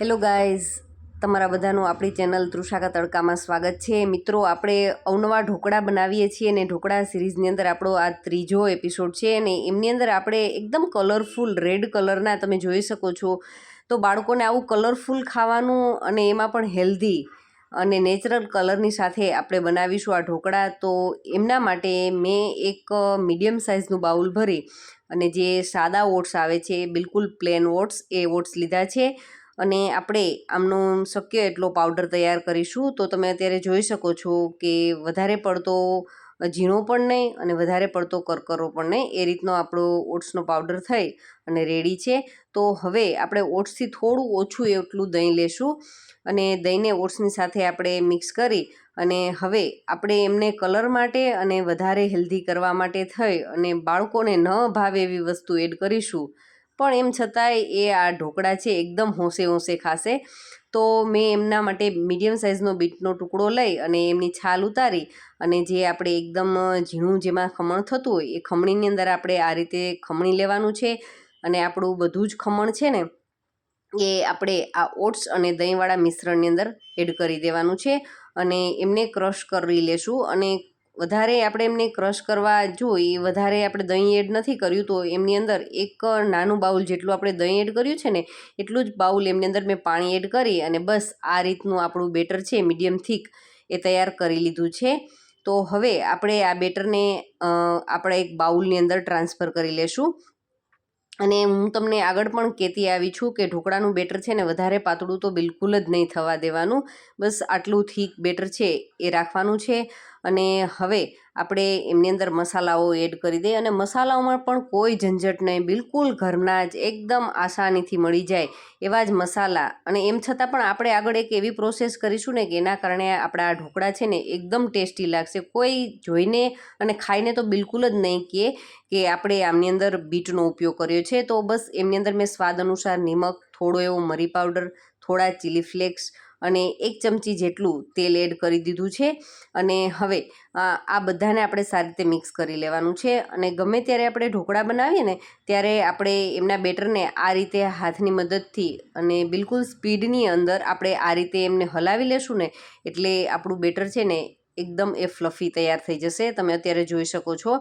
Hello guys તમારા બધાનું આપણી ચેનલ તૃષાકા તડકામાં સ્વાગત છે. મિત્રો, આપણે અવનવા ઢોકળા બનાવીએ છીએ અને ઢોકળા સિરીઝની અંદર આપણો આ ત્રીજો એપિસોડ છે અને એમની અંદર આપણે એકદમ કલરફુલ રેડ કલરના તમે જોઈ શકો છો. તો બાળકોને આવું કલરફુલ ખાવાનું અને એમાં પણ હેલ્ધી અને નેચરલ કલરની સાથે આપણે બનાવીશું આ ઢોકળા. તો એમના માટે મેં એક મીડિયમ સાઇઝનું બાઉલ ભરી અને જે સાદા ઓટ્સ આવે છે બિલકુલ પ્લેન ઓટ્સ, એ ઓટ્સ લીધા છે. અને આપણે આમનો શક્ય એટલો પાવડર તૈયાર કરીશું, તો તમે અત્યારે જોઈ શકો છો કે વધારે પડતો ઝીણો પણ નહીં અને વધારે પડતો કરકરો પણ નહીં. એ રીતનો આપણો ઓટ્સનો પાવડર થઈ અને રેડી છે. તો હવે આપણે ઓટ્સથી થોડું ઓછું એટલું દહીં લેશું અને દહીંને ઓટ્સની સાથે આપણે મિક્સ કરી અને હવે આપણે એમને કલર માટે અને વધારે હેલ્ધી કરવા માટે થઈ અને બાળકોને ન ભાવે એવી વસ્તુ એડ કરીશું પણ એમ છતાંય એ આ ઢોકળા છે, એકદમ હોંશે હોંશે ખાશે. તો મેં એમના માટે મીડિયમ સાઇઝનો બીટનો ટુકડો લઈ અને એમની છાલ ઉતારી અને જે આપણે એકદમ ઝીણું જેમાં ખમણ થતું હોય, એ ખમણીની અંદર આપણે આ રીતે ખમણી લેવાનું છે. અને આપણું બધું જ ખમણ છે ને, એ આપણે આ ઓટ્સ અને દહીંવાળા મિશ્રણની અંદર એડ કરી દેવાનું છે. અને એમને ક્રશ કરી લેશું અને વધારે આપણે એમને ક્રશ કરવા જો એ વધારે આપણે દહીં એડ નથી કર્યું, તો એમની અંદર એક નાનું બાઉલ જેટલું આપણે દહીં એડ કર્યું છે ને, એટલું જ બાઉલ એમની અંદર મેં પાણી એડ કરી અને બસ આ રીતનું આપણું બેટર છે મીડિયમ થીક એ તૈયાર કરી લીધું છે. તો હવે આપણે આ બેટરને આપણા એક બાઉલની અંદર ટ્રાન્સફર કરી લેશું. અને હું તમને આગળ પણ કહેતી આવી છું કે ઢોકળાનું બેટર છે ને, વધારે પાતળું તો બિલકુલ જ નહીં થવા દેવાનું. બસ આટલું થીક બેટર છે એ રાખવાનું છે. અને હવે આપણે એમની અંદર મસાલાઓ એડ કરી દઈએ અને મસાલાઓમાં પણ કોઈ ઝંઝટ નહીં, બિલકુલ ઘરના જ એકદમ આસાનીથી મળી જાય એવા જ મસાલા. અને એમ છતાં પણ આપણે આગળ એક એવી પ્રોસેસ કરીશું ને કે એના કારણે આપણા આ ઢોકળા છે ને એકદમ ટેસ્ટી લાગશે. કોઈ જોઈને અને ખાઈને તો બિલકુલ જ નહીં કહે કે આપણે આમની અંદર બીટનો ઉપયોગ કર્યો છે. તો બસ એમની અંદર મેં સ્વાદ અનુસાર નિમક, થોડો એવો મરી પાવડર, થોડા ચીલી ફ્લેક્સ અને એક ચમચી જેટલું તેલ એડ કરી દીધું છે. અને હવે આ બધાને આપણે સારી રીતે મિક્સ કરી લેવાનું છે. અને ગમે ત્યારે આપણે ઢોકળા બનાવીએ ને, ત્યારે આપણે એમના બેટરને આ રીતે હાથની મદદથી અને બિલકુલ સ્પીડની અંદર આપણે આ રીતે એમને હલાવી લેશું ને, એટલે આપણું બેટર છે ને, એકદમ એ ફ્લફી તૈયાર થઈ જશે. તમે અત્યારે જોઈ શકો છો.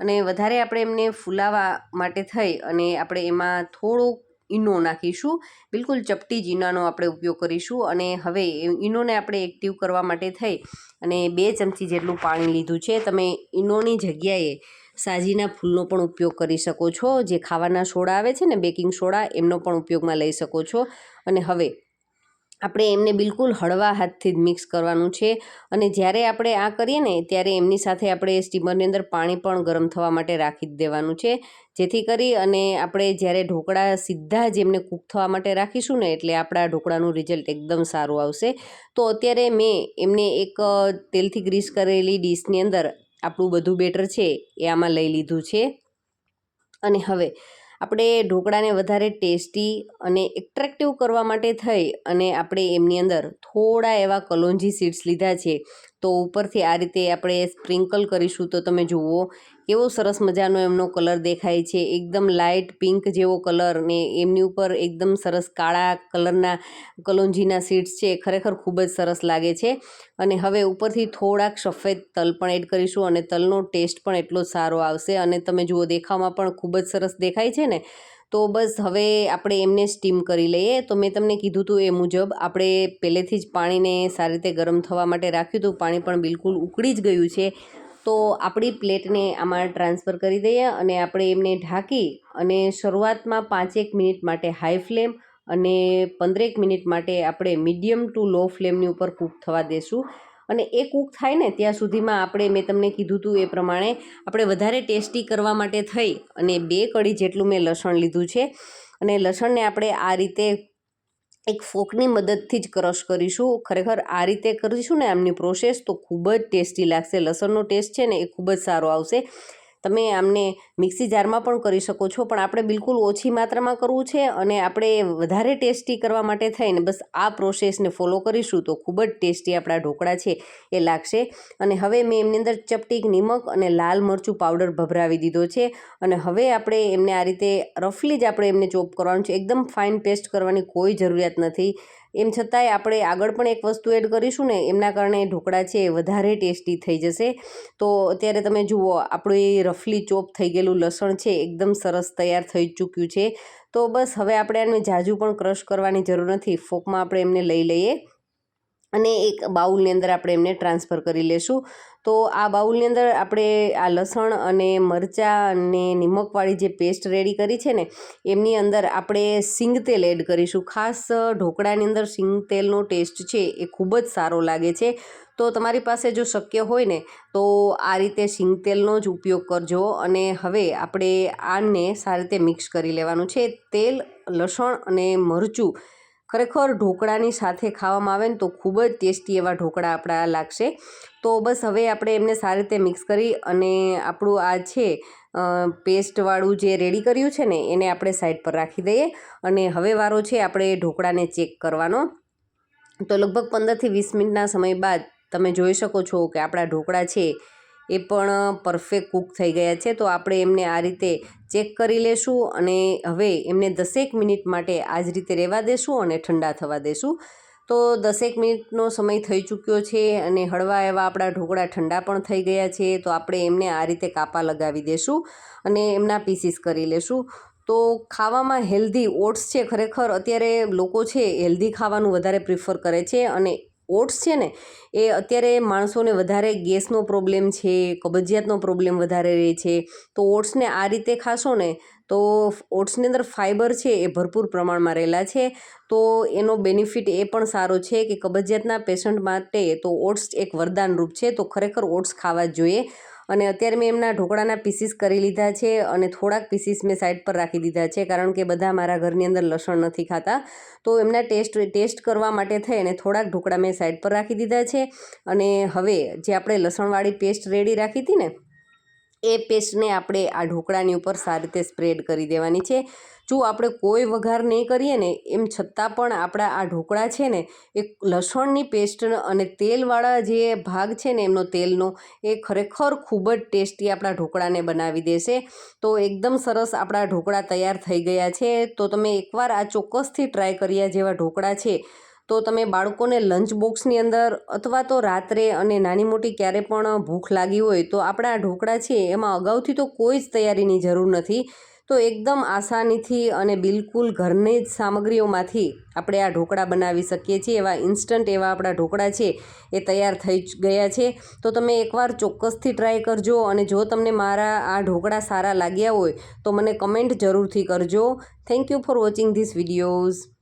અને વધારે આપણે એમને ફૂલાવા માટે થઈ અને આપણે એમાં થોડુંક ઈનો નાખીશું. બિલકુલ ચપટી જ આપણે ઉપયોગ કરીશું અને હવે ઈનોને આપણે એક્ટિવ કરવા માટે થઈ અને બે ચમચી જેટલું પાણી લીધું છે. તમે ઈનોની જગ્યાએ સાજીના ફૂલનો પણ ઉપયોગ કરી શકો છો. જે ખાવાના સોડા આવે છે ને બેકિંગ સોડા, એમનો પણ ઉપયોગમાં લઈ શકો છો. અને હવે આપણે એમને બિલકુલ હળવા હાથથી જ મિક્સ કરવાનું છે અને જ્યારે આપણે આ કરીએ ને, ત્યારે એમની સાથે આપણે સ્ટીમરની અંદર પાણી પણ ગરમ થવા માટે રાખી જ દેવાનું છે. જેથી કરી અને આપણે જ્યારે ઢોકળા સીધા જ એમને કૂક થવા માટે રાખીશું ને, એટલે આપણા ઢોકળાનું રિઝલ્ટ એકદમ સારું આવશે. તો અત્યારે મેં એમને એક તેલથી ગ્રીસ કરેલી ડીશની અંદર આપણું બધું બેટર છે એ આમાં લઈ લીધું છે. અને હવે આપણે ઢોકળાને વધારે ટેસ્ટી અને એટ્રેક્ટિવ કરવા માટે થઈ અને આપણે એમની અંદર થોડા એવા કલોંજી સીડ્સ લીધા છે. તો ઉપરથી આ રીતે આપણે સ્પ્રિંકલ કરીશું તો તમે જુઓ કેવો સરસ મજાનો એમનો કલર દેખાય છે. એકદમ લાઇટ પિંક જેવો કલર ને એમની ઉપર એકદમ સરસ કાળા કલરના કલોંજીના સીડ્સ છે. ખરેખર ખૂબ જ સરસ લાગે છે. અને હવે ઉપરથી થોડાક સફેદ તલ પણ એડ કરીશું અને તલનો ટેસ્ટ પણ એટલો સારો આવશે. અને તમે જુઓ, દેખાવમાં પણ ખૂબ જ સરસ દેખાય છે ને. તો બસ હવે આપણે એમને સ્ટીમ કરી લઈએ. તો મેં તમને કીધું હતું એ મુજબ આપણે પહેલેથી જ પાણીને સારી રીતે ગરમ થવા માટે રાખ્યું હતું. પાણી પણ બિલકુલ ઉકળી જ ગયું છે. તો આપણી પ્લેટને આમાં ટ્રાન્સફર કરી દઈએ અને આપણે એમને ઢાંકી અને શરૂઆતમાં પાંચેક મિનિટ માટે હાઈ ફ્લેમ અને પંદરેક મિનિટ માટે આપણે મીડિયમ ટુ લો ફ્લેમની ઉપર કૂક થવા દેશું. અને એ કૂક થાય ને ત્યાં સુધીમાં આપણે મેં તમને કીધું હતું એ પ્રમાણે આપણે વધારે ટેસ્ટી કરવા માટે થઈ અને બે કડી જેટલું મેં લસણ લીધું છે. અને લસણને આપણે આ રીતે એક ફોકની મદદથી જ ક્રશ કરીશું. ખરેખર આ રીતે કરીશું ને આમની પ્રોસેસ તો ખૂબ જ ટેસ્ટી લાગશે. લસણનો ટેસ્ટ છે ને એ ખૂબ જ સારો આવશે. તમે આમને મિક્સી જારમાં પણ કરી શકો છો, પણ આપણે બિલકુલ ઓછી માત્રામાં કરવું છે અને આપણે વધારે ટેસ્ટી કરવા માટે થઈને બસ આ પ્રોસેસને ફોલો કરીશું તો ખૂબ જ ટેસ્ટી આપણા ઢોકળા છે એ લાગશે. અને હવે મેં એમની અંદર ચપટીક, નિમક અને લાલ મરચું પાવડર ભભરાવી દીધો છે અને હવે આપણે એમને આ રીતે રફલી જ આપણે એમને ચોપ કરવાનું છે. એકદમ ફાઇન પેસ્ટ કરવાની કોઈ જરૂરિયાત નથી. એમ છતાંય આપણે આગળ પણ એક વસ્તુ એડ કરીશું ને, એમના કારણે ઢોકળા છે એ વધારે ટેસ્ટી થઈ જશે. તો અત્યારે તમે જુઓ, આપણું એ રફલી ચોપ થઈ ગયેલું લસણ છે, એકદમ સરસ તૈયાર થઈ ચૂક્યું છે. તો બસ, હવે આપણે આને જાજુ પણ ક્રશ કરવાની જરૂર નથી. ફોકમાં આપણે એમને લઈ લઈએ. અને એક બાઉલની અંદર આપણે એમને ટ્રાન્સફર કરી લેશું. તો આ બાઉલની અંદર આપણે આ લસણ અને મરચાં અને નિમકવાળી જે પેસ્ટ રેડી કરી છે ને, એમની અંદર આપણે સિંગ તેલ એડ કરીશું. ખાસ ઢોકળાની અંદર સિંગ તેલનો ટેસ્ટ છે એ ખૂબ જ સારો લાગે છે. તો તમારી પાસે જો શક્ય હોય ને, તો આ રીતે સિંગ તેલનો જ ઉપયોગ કરજો. અને હવે આપણે આને સારી રીતે મિક્સ કરી લેવાનું છે. તેલ, લસણ અને મરચું ખરેખર ઢોકળાની સાથે ખાવામાં આવે ને તો ખૂબ જ ટેસ્ટી એવા ઢોકળા આપણા લાગશે. તો બસ હવે આપણે એમને સારી રીતે મિક્સ કરી અને આપણું આ છે પેસ્ટવાળું જે રેડી કર્યું છે ને એને આપણે સાઈડ પર રાખી દઈએ અને હવે વારો છે આપણે ઢોકળાને ચેક કરવાનો. તો લગભગ પંદરથી વીસ મિનિટના સમય બાદ તમે જોઈ શકો છો કે આપણા ઢોકળા છે એ પણ પરફેક્ટ કૂક થઈ ગયા છે. તો આપણે એમને આ રીતે ચેક કરી લેશું અને હવે એમને દસેક મિનિટ માટે આ જ રીતે રહેવા દેશું અને ઠંડા થવા દેશું. તો દસેક મિનિટનો સમય થઈ ચૂક્યો છે અને હળવા એવા આપણા ઢોકળા ઠંડા પણ થઈ ગયા છે. તો આપણે એમને આ રીતે કાપા લગાવી દેશું અને એમના પીસીસ કરી લેશું. તો ખાવામાં હેલ્ધી ઓટ્સ છે ખરેખર. અત્યારે લોકો છે હેલ્ધી ખાવાનું વધારે પ્રિફર કરે છે અને ઓટ્સ છે ને, એ અત્યારે માણસોને વધારે ગેસનો પ્રોબ્લેમ છે, કબજિયાતનો પ્રોબ્લેમ વધારે રહે છે. તો ઓટ્સને આ રીતે ખાશો ને, તો ઓટ્સની અંદર ફાઇબર છે એ ભરપૂર પ્રમાણમાં રહેલા છે. તો એનો બેનિફિટ એ પણ સારો છે કે કબજિયાતના પેશન્ટ માટે તો ઓટ્સ એક વરદાન રૂપ છે. તો ખરેખર ઓટ્સ ખાવા જોઈએ. અને અત્યારે મેં એમના ઢોકળાના પીસીસ કરી લીધા છે અને થોડાક પીસીસ મેં સાઈડ પર રાખી દીધા છે, કારણ કે બધા મારા ઘરની અંદર લસણ નથી ખાતા. તો એમના ટેસ્ટ ટેસ્ટ કરવા માટે થઈ અને થોડાક ઢોકળા મેં સાઈડ પર રાખી દીધા છે. અને હવે જે આપણે લસણવાળી પેસ્ટ રેડી રાખી હતી ને એ પેસ્ટને આપણે આ ઢોકળાની ઉપર સારી રીતે સ્પ્રેડ કરી દેવાની છે. જો આપણે કોઈ વઘાર નહીં કરીએ ને, એમ છતાં પણ આપણા આ ઢોકળા છે ને, એ લસણની પેસ્ટ અને તેલવાળા જે ભાગ છે ને, એમનો તેલનો, એ ખરેખર ખૂબ જ ટેસ્ટી આપણા ઢોકળાને બનાવી દેશે. તો એકદમ સરસ આપણા ઢોકળા તૈયાર થઈ ગયા છે. તો તમે એકવાર આ ચોક્કસથી ટ્રાય કર્યા જેવા ઢોકળા છે. તો તમે બાળકોને લંચ બોક્સની અંદર અથવા તો રાત્રે અને નાની મોટી ક્યારે પણ ભૂખ લાગી હોય તો આપણા ઢોકળા છે એમાં અગાઉથી તો કોઈ જ તૈયારીની જરૂર નથી. તો એકદમ આસાનીથી અને બિલકુલ ઘરની જ સામગ્રીઓમાંથી આપણે આ ઢોકળા બનાવી શકીએ છીએ. એવા ઇન્સ્ટન્ટ એવા આપણા ઢોકળા છે એ તૈયાર થઈ ગયા છે. તો તમે એકવાર ચોક્કસથી ટ્રાય કરજો અને જો તમને મારા આ ઢોકળા સારા લાગ્યા હોય તો મને કમેન્ટ જરૂરથી કરજો. Thank you for watching this videos.